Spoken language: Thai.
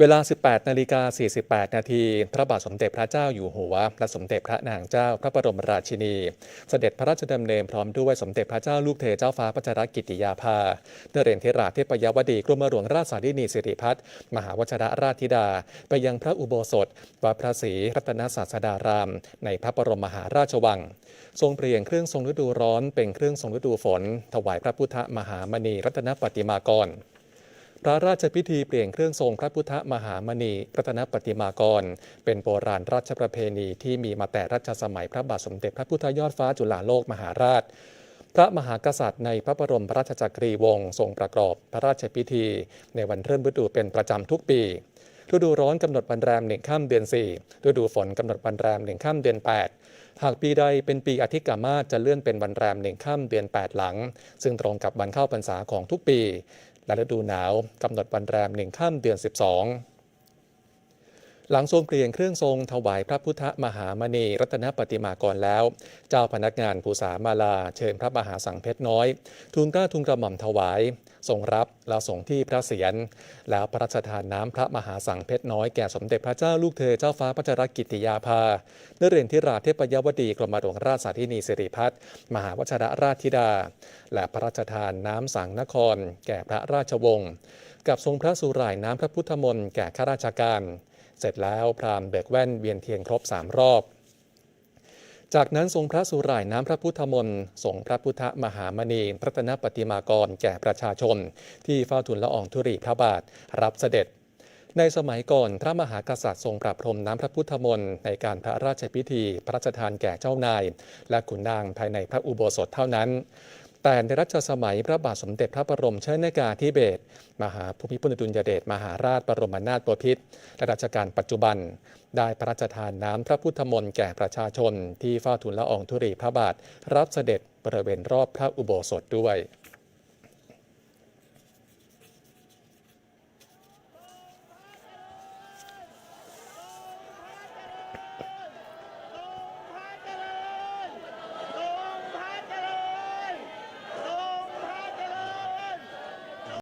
เวลา 18 นาฬิกา 48 นาที พระบาทสมเด็จพระเจ้าอยู่หัว และสมเด็จพระนางเจ้าพระบรมราชินี เสด็จพระราชดำเนินพร้อมด้วยสมเด็จพระเจ้าลูกเธอเจ้าฟ้าพัชรกิติยาภาเนเรนเทราเทพยวดีกรมหลวงราชสารินีสิริพัฒน์มหาวชรราชธิดา ไปยังพระอุโบสถวัดพระศรีรัตนศาสดาราม ในพระบรมมหาราชวัง ทรงเปลี่ยนเครื่องทรงฤดูร้อนเป็นเครื่องทรงฤดูฝน ถวายพระพุทธมหามณีรัตนปฏิมากร พระราชพิธีเปลี่ยนเครื่องทรงพระพุทธมหามณีรัตนปฏิมากร เป็นโบราณราชประเพณีที่มีมาแต่รัชสมัยพระบาทสมเด็จพระพุทธยอดฟ้าจุฬาโลกมหาราช พระมหากษัตริย์ในพระบรมราชจักรีวงศ์ทรงประกอบพระราชพิธี ในวันเริ่มฤดูเป็นประจำทุกปีฤดูร้อนกำหนดวันแรมหนึ่งข้ามเดือน4ฤดูฝนกำหนดวันแรมหนึ่งข้ามเดือน 8 หากปีใดเป็นปีอธิกามาจะเลื่อนเป็นวันแรมหนึ่งข้ามเดือน 8 หลัง ซึ่งตรงกับวันเข้าพรรษาของทุกปี และฤดูหนาวกำหนดวันแรมหนึ่งข้ามเดือน 12 หลังทรงเปลี่ยนเครื่องทรงถวายพระพุทธมหามณีรัตนปฏิมากรแล้ว เจ้าพนักงานภูษามาลา เชิญพระมหาสังเพชรน้อย ทูลกล้าทูลกระหม่อมถวายทรงรับแล้วส่งที่พระเศียรแล้วพระราชทานน้ำพระมหาสังเพชรน้อยแก่สมเด็จพระเจ้าลูกเธอเจ้าฟ้าพัชรกิติยาภาเนเรนทิราเทพยวดีกรมหลวงราชสาธินีสิริพัฒน์มหาวชรราชธิดา และพระราชทานน้ำสังนคร แก่พระราชวงศ์กับทรงพระสุร่ายน้ำพระพุทธมนต์แก่ข้าราชการ เสร็จแล้วพราหมณ์เบิกแว่นเวียนเทียนครบสามรอบ จากนั้นทรงพระสุร่ายน้ำพระพุทธมนต์ส่งพระพุทธมหามณีรัตนปฏิมากรแก่ประชาชน ที่เฝ้าทูลละอองธุรีพระบาทรับเสด็จในสมัยก่อนพระมหากษัตริย์ทรงปรับพรมน้ำพระพุทธมนต์ในการพระราชพิธี พระราชทานแก่เจ้านาย และขุนนางภายในพระอุโบสถเท่านั้น แต่ในรัชสมัยพระบาทสมเด็จพระบรมชนกาธิเบศรมหาภูมิพลอดุลยเดชมหาราชบรมนาถบพิตรและรัชกาลปัจจุบัน ได้พระราชทานน้ำพระพุทธมนต์แก่ประชาชน ที่เฝ้าทูลละอองธุรีพระบาท รับเสด็จบริเวณรอบพระอุโบสถด้วย